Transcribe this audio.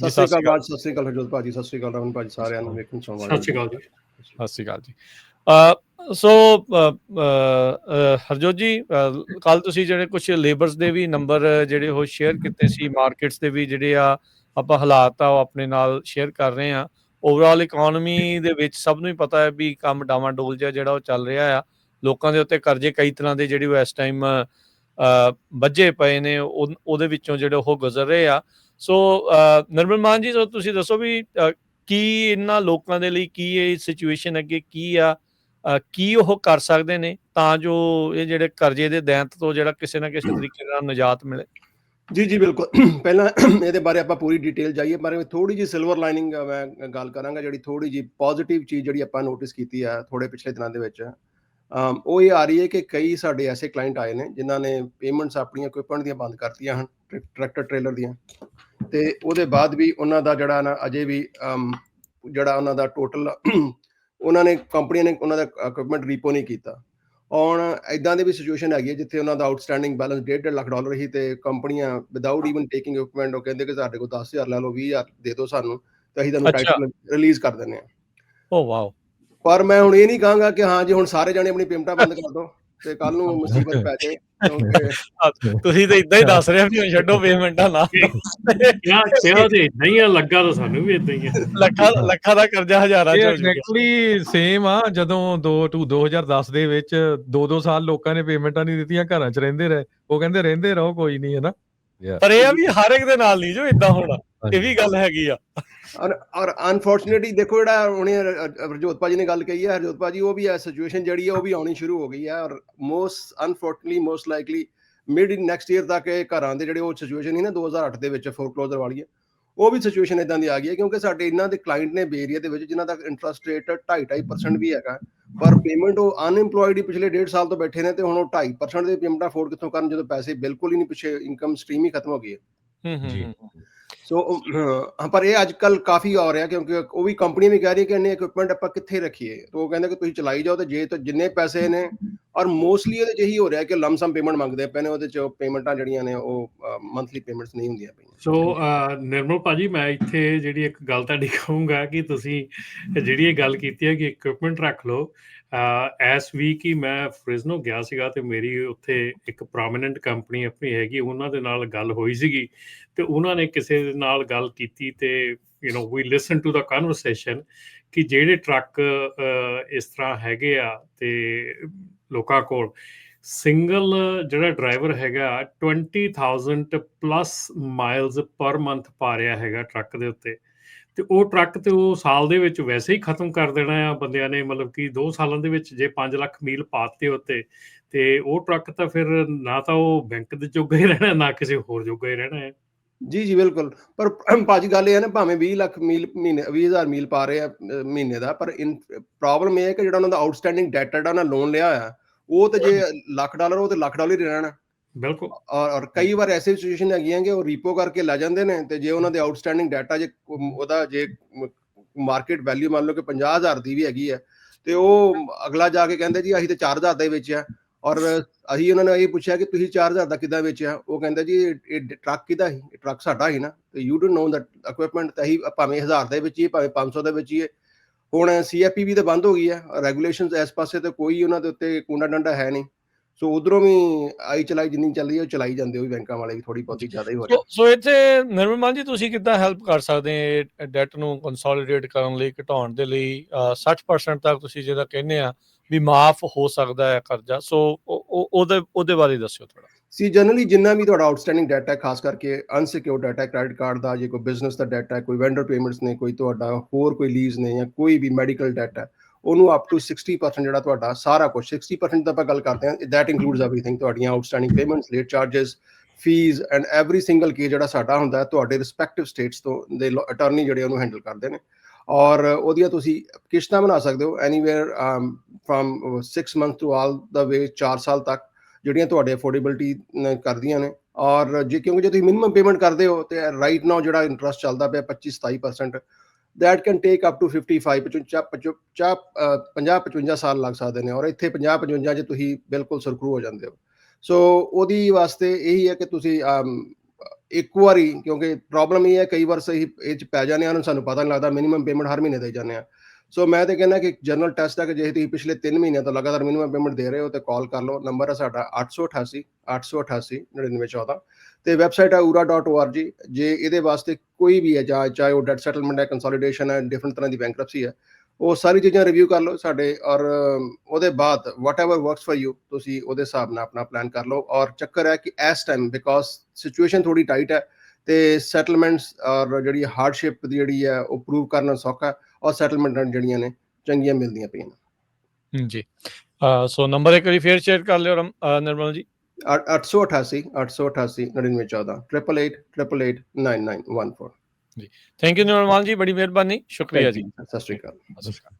ਸਤਿ ਸ਼੍ਰੀ ਅਕਾਲ ਬਾਜ ਸਤਿ ਸ਼੍ਰੀ ਅਕਾਲ ਹਰਜੋਤ ਭਾਜੀ ਸਤਿ ਸ਼੍ਰੀ ਅਕਾਲ ਰਮਨ ਭਾਜੀ ਸਾਰਿਆਂ ਨੂੰ ਵੇਖਣ ਵਾਲਿਆਂ ਸਤਿ ਸ਼੍ਰੀ ਅਕਾਲ ਜੀ। ਸਤਿ ਸ਼੍ਰੀ ਅਕਾਲ ਜੀ। ਅ ਸੋ ਹਰਜੋਤ ਜੀ ਕੱਲ ਤੁਸੀਂ ਜਿਹੜੇ ਕੁਝ ਲੇਬਰਸ ਦੇ ਵੀ ਨੰਬਰ ਜਿਹੜੇ ਉਹ ਸ਼ੇਅਰ ਕੀਤੇ ਸੀ ਮਾਰਕੀਟਸ ਦੇ ਵੀ ਜਿਹੜੇ ਆ ਆਪਾਂ ਹਾਲਾਤ ਆ ਉਹ ਆਪਣੇ ਨਾਲ ਸ਼ੇਅਰ ਕਰ ਰਹੇ ਆ ਓਵਰਆਲ ਇਕਨੋਮੀ ਦੇ ਵਿੱਚ ਸਭ ਨੂੰ ਹੀ ਪਤਾ ਹੈ ਵੀ ਕੰਮ ਡਾਵਾਂਡੋਲ ਜਿਹਾ ਜਿਹੜਾ ਉਹ ਚੱਲ ਰਿਹਾ ਆ। ਲੋਕਾਂ ਦੇ ਉੱਤੇ ਕਰਜ਼ੇ ਕਈ ਤਰ੍ਹਾਂ ਦੇ ਜਿਹੜੇ ਉਹ ਇਸ ਟਾਈਮ ਵੱਜੇ ਪਏ ਨੇ ਉਹ- ਉਹਦੇ ਵਿੱਚੋਂ ਜਿਹੜੇ ਉਹ ਗੁਜ਼ਰ ਰਹੇ ਆ। ਸੋ ਅ, ਮਾਨ ਜੀ ਸੋ ਤੁਸੀਂ ਦੱਸੋ ਵੀ ਕੀ ਇਹਨਾਂ ਲੋਕਾਂ ਦੇ ਲਈ ਕੀ ਇਹ ਸਿਚੁਏਸ਼ਨ ਅੱਗੇ ਕੀ ਆ? ਕੀ ਉਹ ਕਰ ਸਕਦੇ ਨੇ ਤਾਂ ਜੋ ਇਹ ਜਿਹੜੇ ਕਰਜ਼ੇ ਦੇ ਦੈਂਤ ਤੋਂ ਜਿਹੜਾ ਕਿਸੇ ਨਾ ਕਿਸੇ ਤਰੀਕੇ ਨਾਲ ਨਿਜਾਤ ਮਿਲੇ? ਜੀ ਜੀ ਬਿਲਕੁਲ। ਪਹਿਲਾਂ ਇਹਦੇ ਬਾਰੇ ਆਪਾਂ ਪੂਰੀ ਡਿਟੇਲ ਜਾਈਏ ਪਰ ਥੋੜੀ ਜੀ ਸਿਲਵਰ ਲਾਈਨਿੰਗ ਮੈਂ ਗੱਲ ਕਰਾਂਗਾ ਜਿਹੜੀ ਥੋੜੀ ਜੀ ਪੋਜ਼ਿਟਿਵ ਚੀਜ਼ ਜਿਹੜੀ ਆਪਾਂ ਨੋਟਿਸ ਕੀਤੀ ਆ ਥੋੜੇ ਪਿਛਲੇ ਦਿਨਾਂ ਦੇ ਵਿੱਚ। ਉਹ ਇਹ ਆ ਰਹੀ ਹੈ ਕਿ ਕਈ ਸਾਡੇ ਐਸੇ ਕਲਾਇੰਟ ਆਏ ਨੇ ਜਿਨ੍ਹਾਂ ਨੇ ਪੇਮੈਂਟਸ ਆਪਣੀਆਂ ਇਕਵਿਪਮੈਂਟ ਦੀਆਂ ਬੰਦ ਕਰਤੀਆਂ ਹਨ ਟਰੈ- ਟਰੈਕਟਰ ਟ੍ਰੇਲਰ ਦੀਆਂ। ਤੇ ਉਹਦੇ ਬਾਅਦ ਵੀ ਉਹਨਾਂ ਦਾ ਜਿਹੜਾ ਨਾ ਅਜੇ ਵੀ ਜਿਹੜਾ ਉਹਨਾਂ ਦਾ ਟੋਟਲ ਉਹਨਾਂ ਨੇ ਕੰਪਨੀ ਨੇ ਉਹਨਾਂ ਦਾ ਇਕਵਿਪਮੈਂਟ ਰੀਪੋ ਨਹੀਂ ਕੀਤਾ। ਔਰ ਇਦਾਂ ਦੀ ਵੀ ਸਿਚੁਏਸ਼ਨ ਹੈਗੀ ਹੈ ਜਿੱਥੇ ਉਹਨਾਂ ਦਾ ਆਊਟਸਟੈਂਡਿੰਗ ਬੈਲੈਂਸ 1.5 ਲੱਖ ਡਾਲਰ ਹੀ ਤੇ ਕੰਪਨੀਆਂ ਵਿਦਆਊਟ ਇਵਨ ਟੇਕਿੰਗ ਇਕਵਿਪਮੈਂਟ ਉਹ ਕਹਿੰਦੇ ਕਿ ਸਾਡੇ ਕੋਲ 10000 ਲੈ ਲਓ 20000 ਦੇ ਦਿਓ ਸਾਨੂੰ ਤੇ ਅਸੀਂ ਤੁਹਾਨੂੰ। ਟਾਈਟਲ ਰਿਲੀਜ਼ ਕਰ ਦਿੰਦੇ ਆ ਓ ਵਾਓ। ਪਰ ਮੈਂ ਹੁਣ ਇਹ ਨਹੀਂ ਕਹਾਂਗਾ ਕਿ ਹਾਂ ਜੀ ਹੁਣ ਸਾਰੇ ਜਾਣੇ ਆਪਣੀ ਪੇਮੈਂਟਾਂ ਬੰਦ ਕਰ ਦਿਓ ਤੇ ਕੱਲ ਨੂੰ ਮੁਸੀਬਤ ਪੈ ਜਾਏ ਤੁਸੀਂ ਤਾਂ ਇਦਾਂ ਹੀ ਦੱਸ ਰਹੇ ਹੋ ਵੀ ਹੁਣ ਛੱਡੋ ਪੇਮੈਂਟਾਂ ਨਾ। ਕਿਆ ਕਿਹਾ ਤੇ ਨਹੀਂ ਆ ਲੱਗਾ ਤਾਂ ਸਾਨੂੰ ਵੀ ਇਦਾਂ ਹੀ ਆ। ਲੱਖਾਂ ਲੱਖਾਂ ਦਾ ਕਰਜ਼ਾ ਹਜ਼ਾਰਾਂ ਚ ਹੋ ਚੁੱਕਿਆ। ਐਗਜ਼ੈਕਟਲੀ ਸੇਮ ਆ ਜਦੋਂ 2 ਟੂ 2010 ਦੇ ਵਿੱਚ 2-2 ਸਾਲ ਲੋਕਾਂ ਨੇ ਪੇਮੈਂਟਾਂ ਨਹੀਂ ਦਿੱਤੀਆਂ ਘਰਾਂ 'ਚ ਰਹਿੰਦੇ ਰਹੇ। ਉਹ ਕਹਿੰਦੇ ਰਹਿੰਦੇ ਰਹੋ ਕੋਈ ਨਹੀਂ ਹੈ ਨਾ? ਪਰ ਇਹ ਆ ਵੀ ਹਰ ਇੱਕ ਦੇ ਨਾਲ ਨਹੀਂ ਜੋ ਇਦਾਂ ਹੋਣਾ। ਇਹ ਵੀ ਗੱਲ ਹੈਗੀ ਆ। ਔਰ ਔਰ ਅਨਫੋਰਚੂਨੇਟਲੀ ਦੇਖੋ ਜਿਹੜਾ ਹੁਣੇ ਹਰਜੋਤ ਭਾਜੀ ਨੇ ਗੱਲ ਕਹੀ ਹੈ ਹਰਜੋਤ ਭਾਜੀ, ਉਹ ਵੀ ਇਹ ਸਿਚੁਏਸ਼ਨ ਜਿਹੜੀ ਹੈ ਉਹ ਵੀ ਆਉਣੀ ਸ਼ੁਰੂ ਹੋ ਗਈ ਹੈ ਔਰ most unfortunately most likely mid next year ਤੱਕ ਇਹ ਘਰਾਂ ਦੇ ਜਿਹੜੇ ਉਹ ਸਿਚੁਏਸ਼ਨ ਸੀ ਨਾ 2008 ਦੇ ਵਿੱਚ ਫੋਰਕਲੋਜ਼ਰ ਵਾਲੀ ਹੈ ਉਹ ਵੀ ਸਿਚੁਏਸ਼ਨ ਇਦਾਂ ਦੀ ਆ ਗਈ ਹੈ ਕਿਉਂਕਿ ਸਾਡੇ ਇਹਨਾਂ ਦੇ ਕਲਾਇੰਟ ਨੇ ਬੇਰੀਆ ਦੇ ਵਿੱਚ ਜਿਨ੍ਹਾਂ ਦਾ ਇੰਟਰਸਟ ਰੇਟ 2.5% ਵੀ ਹੈਗਾ, ਪਰ ਪੇਮੈਂਟ ਉਹ ਅਨਇੰਪਲੋਇਡ ਹੀ ਪਿਛਲੇ 1.5 ਸਾਲ ਤੋਂ ਬੈਠੇ ਨੇ ਤੇ ਹੁਣ ਉਹ 2.5% ਦੇ ਪੇਮੈਂਟ ਅਫੋਰਡ ਕਿੱਥੋਂ ਕਰਨ ਜਦੋਂ ਪੈਸੇ ਬਿਲਕੁਲ ਹੀ ਨਹੀਂ ਪਿੱਛੇ ਇਨਕਮ ਸਟ੍ਰੀਮ ਹੀ ਖਤਮ ਹੋ ਗਈ ਹੈ ਜੀ। ਹੂੰ। ਸੋ ਹਾਂ ਪਰ ਇਹ ਅੱਜ ਕੱਲ ਕਾਫੀ ਆ ਰਿਹਾ ਕਿਉਂਕਿ ਉਹ ਵੀ ਕੰਪਨੀ ਵੀ ਕਹਿ ਰਹੀ ਹੈ ਕਿ ਇੰਨੇ ਇਕਵਿਪਮੈਂਟ ਆਪਾਂ ਕਿੱਥੇ ਰੱਖੀਏ ਤਾਂ ਉਹ ਕਹਿੰਦੇ ਕਿ ਤੁਸੀਂ ਚਲਾਈ ਜਾਓ ਤੇ ਜੇ ਤਾਂ ਜਿੰਨੇ ਪੈਸੇ ਨੇ ਔਰ ਮੋਸਟਲੀ ਉਹਦੇ ਚ ਹੋ ਰਿਹਾ ਕਿ ਲਮਸਮ ਪੇਮੈਂਟ ਮੰਗਦੇ ਪਏ ਨੇ ਉਹਦੇ ਚ ਪੇਮੈਂਟਾਂ ਜਿਹੜੀਆਂ ਨੇ ਉਹ ਮੰਥਲੀ ਪੇਮੈਂਟਸ ਨਹੀਂ ਹੁੰਦੀਆਂ ਪਈਆਂ। ਸੋ ਅਹ, ਨਿਰਮਲ ਭਾਜੀ ਮੈਂ ਇੱਥੇ ਜਿਹੜੀ ਇੱਕ ਗੱਲ ਤੁਹਾਡੀ ਕਹੂੰਗਾ ਕਿ ਤੁਸੀਂ ਜਿਹੜੀ ਇਹ ਗੱਲ ਕੀਤੀ ਹੈ ਕਿ ਇਕਵਿਪਮੈਂਟ ਰੱਖ ਲਓ। ਐਸ ਵੀਕ ਹੀ ਮੈਂ ਫ੍ਰਿਜ਼ਨੋ ਗਿਆ ਸੀਗਾ ਤੇ ਮੇਰੀ ਉੱਥੇ ਇੱਕ ਪ੍ਰੋਮਿਨੈਂਟ ਕੰਪਨੀ ਆਪਣੀ ਹੈਗੀ ਉਹਨਾਂ ਦੇ ਨਾਲ ਗੱਲ ਹੋਈ ਸੀਗੀ ਤੇ ਉਹਨਾਂ ਨੇ ਕਿਸੇ ਦੇ ਨਾਲ ਗੱਲ ਕੀਤੀ ਤੇ you know we listen to the conversation ਕਿ ਜਿਹੜੇ ਟਰੱਕ ਇਸ ਤਰ੍ਹਾਂ ਹੈਗੇ ਆ ਤੇ ਲੋਕਾਂ ਕੋਲ। ਸਿੰਗਲ ਜਿਹੜਾ ਡਰਾਈਵਰ ਹੈਗਾ 20000 ਪਲੱਸ ਮਾਈਲਸ ਪਰ ਮੰਥ ਪਾ ਰਿਹਾ ਹੈਗਾ ਟਰੱਕ ਦੇ ਉੱਤੇ। ਤੇ ਉਹ ਟਰੱਕ ਤੇ ਉਹ ਸਾਲ ਦੇ ਵਿੱਚ ਵੈਸੇ ਹੀ ਖਤਮ ਕਰ ਦੇਣਾ ਆ ਬੰਦਿਆਂ ਨੇ, ਮਤਲਬ ਕਿ 2 ਸਾਲਾਂ ਦੇ ਵਿੱਚ ਜੇ 5 ਲੱਖ ਮੀਲ ਪਾਤੇ ਉੱਤੇ, ਤੇ ਉਹ ਟਰੱਕ ਤਾਂ ਫਿਰ ਨਾ ਤਾਂ ਉਹ ਬੈਂਕ ਦੇ ਜੋਗਾ ਹੀ ਰਹਿਣਾ, ਨਾ ਕਿਸੇ ਹੋਰ ਜੋਗਾ ਹੀ ਰਹਿਣਾ ਹੈ ਜੀ ਜੀ ਬਿਲਕੁਲ। ਪਰ ਭਾਜੀ ਗੱਲ ਇਹ ਹੈ ਨਾ ਭਾਵੇਂ 20 ਲੱਖ ਮੀਲ ਮਹੀਨੇ 20000 ਮੀਲ ਪਾ ਰਹੇ ਆ ਮਹੀਨੇ ਦਾ ਪਰ ਪ੍ਰੋਬਲਮ ਇਹ ਹੈ ਕਿ ਜਿਹੜਾ ਉਹਨਾਂ ਦਾ ਆਊਟਸਟੈਂਡਿੰਗ ਡੈਟ ਜਿਹੜਾ ਉਹਨਾਂ ਲੋਨ ਲਿਆ ਆ ਉਹ ਤੇ ਜੇ ਲੱਖ ਡਾਲਰ ਉਹ ਤੇ ਲੱਖ ਡਾਲਰ ਹੀ ਰਹਿਣਾ। ਬਿਲਕੁਲ। ਔਰ ਔਰ ਕਈ ਵਾਰ ਐਸੇ ਸਿਚੁਏਸ਼ਨ ਹੈਗੀਆਂ ਕਿ ਉਹ ਰੀਪੋ ਕਰਕੇ ਲੈ ਜਾਂਦੇ ਨੇ ਤੇ ਜੇ ਉਹਨਾਂ ਦੇ ਆਊਟਸਟੈਂਡਿੰਗ ਡਾਟਾ ਜੇ ਉਹਦਾ ਜੇ ਮਾਰਕੀਟ ਵੈਲਿਊ ਮੰਨ ਲਓ ਕਿ 50000 ਦੀ ਵੀ ਹੈਗੀ ਹੈ ਤੇ ਉਹ ਅਗਲਾ ਜਾ ਕੇ ਕਹਿੰਦੇ ਜੀ ਅਸੀਂ ਤੇ 4000 ਦਾ ਹੀ ਵੇਚਿਆ ਔਰ ਅਸੀਂ ਉਹਨਾਂ ਨੇ ਇਹ ਪੁੱਛਿਆ ਕਿ ਤੁਸੀਂ 4000 ਦਾ ਕਿੱਦਾਂ ਵੇਚਿਆ? ਉਹ ਕਹਿੰਦਾ ਜੀ, ਇਹ- ਟਰੱਕ ਕਿਹਦਾ ਸੀ? ਇਹ ਟਰੱਕ ਸਾਡਾ ਹੀ ਨਾ। ਤੇ you don't know that equipment ਤਾਂ ਅਸੀਂ ਭਾਵੇਂ 1000 ਦੇ ਵਿੱਚ ਹੀ ਭਾਵੇਂ 500 ਦੇ ਵਿੱਚ ਹੀ ਹੈ। ਹੁਣ ਸੀਐਫਪੀ ਵੀ ਤਾਂ ਬੰਦ ਹੋ ਗਈ ਹੈ ਰੈਗੂਲੇਸ਼ਨਸ ਇਸ ਪਾਸੇ ਤੇ ਕੋਈ ਉਹਨਾਂ ਦੇ ਉੱਤੇ ਕੂੰਡਾ ਡੰਡਾ ਹੈ ਨਹੀਂ। ਸੋ ਉਧਰੋਂ ਵੀ ਆਈ ਚਲਾਈ ਜਿੰਨੀ ਚੱਲ ਰਹੀ ਹੈ ਉਹ ਚਲਾਈ ਜਾਂਦੇ ਵੀ ਬੈਂਕਾਂ ਵਾਲੇ ਵੀ ਥੋੜੀ ਬਹੁਤੀ ਜ਼ਿਆਦਾ ਹੀ ਹੋ ਰਿਹਾ। ਸੋ ਇੱਥੇ ਨਿਰਮਲ ਜੀ ਤੁਸੀਂ ਕਿੱਦਾਂ ਹੈਲਪ ਕਰ ਸਕਦੇ ਹੋ ਡੈਟ ਨੂੰ ਕੰਸੋਲੀਡੇਟ ਕਰਨ ਲਈ ਘਟਾਉਣ ਦੇ ਲਈ? ਅਹ, 60% ਤੱਕ ਤੁਸੀਂ ਜਿਹਦਾ ਕਹਿੰਦੇ ਆ ਵੀ ਮਾਫ ਹੋ ਸਕਦਾ ਹੈ ਕਰਜ਼ਾ। ਸੋ ਉਹ- ਉਹ- ਉਹਦੇ ਉਹਦੇ ਬਾਰੇ ਦੱਸਿਓ ਥੋੜਾ ਸੀ ਜਨਰਲੀ ਜਿੰਨਾ ਵੀ ਤੁਹਾਡਾ ਆਊਟਸਟੈਂਡਿੰਗ ਡਾਟਾ ਹੈ ਖਾਸ ਕਰਕੇ ਅਨਸਿਕਿਉਰਡ ਡਾਟਾ ਹੈ ਕ੍ਰੈਡਿਟ ਕਾਰਡ ਦਾ ਜੇ ਕੋਈ ਬਿਜ਼ਨਸ ਦਾ ਡਾਟਾ ਹੈ ਕੋਈ ਵੈਂਡਰ ਪੇਮੈਂਟਸ ਨੇ ਕੋਈ ਤੁਹਾਡਾ ਹੋਰ ਕੋਈ ਲੀਜ਼ ਨੇ ਜਾਂ ਕੋਈ ਵੀ ਮੈਡੀਕਲ ਡਾਟਾ ਹੈ ਉਹਨੂੰ ਅਪ ਟੂ 60% ਜਿਹੜਾ ਤੁਹਾਡਾ ਸਾਰਾ ਕੁਝ 60% ਤਾਂ ਆਪਾਂ ਗੱਲ ਕਰਦੇ ਹਾਂ ਦੈਟ ਇਨਕਲੂਡਸ एवरीथिंग ਤੁਹਾਡੀਆਂ outstanding payments late charges fee and every single ਕੇ ਜਿਹੜਾ ਸਾਡਾ ਹੁੰਦਾ ਤੁਹਾਡੇ ਰਿਸਪੈਕਟਿਵ ਸਟੇਟਸ ਤੋਂ ਦੇ ਅਟਾਰਨੀ ਜਿਹੜੇ ਉਹਨੂੰ ਹੈਂਡਲ ਕਰਦੇ ਨੇ। ਔਰ ਉਹਦੀਆਂ ਤੁਸੀਂ ਕਿਸ਼ਤਾਂ ਬਣਾ ਸਕਦੇ ਹੋ anywhere from 6 month to all the way 4 ਸਾਲ ਤੱਕ, ਜਿਹੜੀਆਂ ਤੁਹਾਡੇ ਅਫੋਰਡੇਬਿਲਟੀ ਕਰਦੀਆਂ ਨੇ। ਔਰ ਜੇ ਕਿਉਂਕਿ ਜੇ ਤੁਸੀਂ ਮਿਨੀਮਮ ਪੇਮੈਂਟ ਕਰਦੇ ਹੋ, ਤੇ ਰਾਈਟ ਨਾਓ ਜਿਹੜਾ ਇੰਟਰਸਟ ਚੱਲਦਾ ਪਿਆ 25 27% that can take up to 55 55 50 55 ਸਾਲ ਲੱਗ ਸਕਦੇ ਨੇ। ਔਰ ਇੱਥੇ 50 55 ਚ ਤੁਸੀਂ ਬਿਲਕੁਲ ਸਰਕਰੂ ਹੋ ਜਾਂਦੇ ਹੋ। ਸੋ ਉਹਦੀ ਵਾਸਤੇ ਇਹੀ ਹੈ ਕਿ ਤੁਸੀਂ ਇੱਕ ਵਾਰੀ, ਕਿਉਂਕਿ ਪ੍ਰੋਬਲਮ ਇਹ ਹੈ, ਕਈ ਵਾਰ ਸਹੀ, ਇਹ ਚ ਪੈ ਜਾਂਦੇ ਹਨ ਸਾਨੂੰ ਪਤਾ ਨਹੀਂ ਲੱਗਦਾ। ਮਿਨੀਮਮ ਪੇਮੈਂਟ ਹਰ ਮਹੀਨੇ ਦੇ ਜਾਂਦੇ ਆ। ਸੋ ਮੈਂ ਤੇ ਕਹਿੰਦਾ ਕਿ ਜਨਰਲ ਟੈਸਟ ਹੈ ਕਿ ਜੇ ਤੁਸੀਂ ਪਿਛਲੇ 3 ਮਹੀਨਿਆਂ ਤੋਂ ਲਗਾਤਾਰ ਮਿਨੀਮਮ ਪੇਮੈਂਟ ਦੇ ਰਹੇ ਹੋ ਤੇ ਕਾਲ ਕਰ ਲਓ। ਨੰਬਰ ਹੈ ਸਾਡਾ 888 888 9914 ਤੇ ਵੈਬਸਾਈਟ ਹੈ ura.org ਜੇ ਇਹਦੇ ਵਾਸਤੇ ਕੋਈ ਵੀ ਹੈ, ਜਾਂ ਚਾਹੇ ਉਹ ਡੈਟ ਸੈਟਲਮੈਂਟ ਹੈ ਕੰਸੋਲੀਡੇਸ਼ਨ ਹੈ ਡਿਫਰੈਂਟ ਤਰ੍ਹਾਂ ਦੀ ਬੈਂਕਰਪਸੀ ਹੈ, ਉਹ ਸਾਰੀ ਚੀਜ਼ਾਂ ਰਿਵਿਊ ਕਰ ਲਓ ਸਾਡੇ ਔਰ ਉਹਦੇ ਬਾਅਦ ਵਾਟਐਵਰ ਵਰਕਸ ਫॉर ਯੂ ਤੁਸੀਂ ਉਹਦੇ ਹਿਸਾਬ ਨਾਲ ਆਪਣਾ ਪਲਾਨ ਕਰ ਲਓ। ਔਰ ਚੱਕਰ ਹੈ ਕਿ ਇਸ ਟਾਈਮ ਬਿਕੋਜ਼ ਸਿਚੁਏਸ਼ਨ ਥੋੜੀ ਟਾਈਟ ਹੈ ਤੇ ਸੈਟਲਮੈਂਟਸ ਔਰ ਜਿਹੜੀ ਹਾਰਡਸ਼ਿਪ ਦੀ ਜਿਹੜੀ ਹੈ, ਉਹ ਪ੍ਰੂਵ ਕਰਨਾ ਸੌਖਾ ਹੈ। ਔਰ ਸੈਟਲਮੈਂਟਾਂ ਜਿਹੜੀਆਂ ਨੇ ਚੰਗੀਆਂ ਮਿਲਦੀਆਂ ਪਈਆਂ ਨੇ। ਜੀ। ਸੋ ਨੰਬਰ ਇੱਕ ਵਾਰੀ ਫੇਰ ਸ਼ੇਅਰ ਕਰ ਲਿਓ ਨਿਰਮਲ ਜੀ। 888 888 9914 888 888 9914 ਥੈਂਕ ਯੂ ਨਿਰਮਲ ਜੀ ਬੜੀ ਮਿਹਰਬਾਨੀ ਸ਼ੁਕਰੀਆ ਜੀ। ਸਤਿ ਸ਼੍ਰੀ ਅਕਾਲ।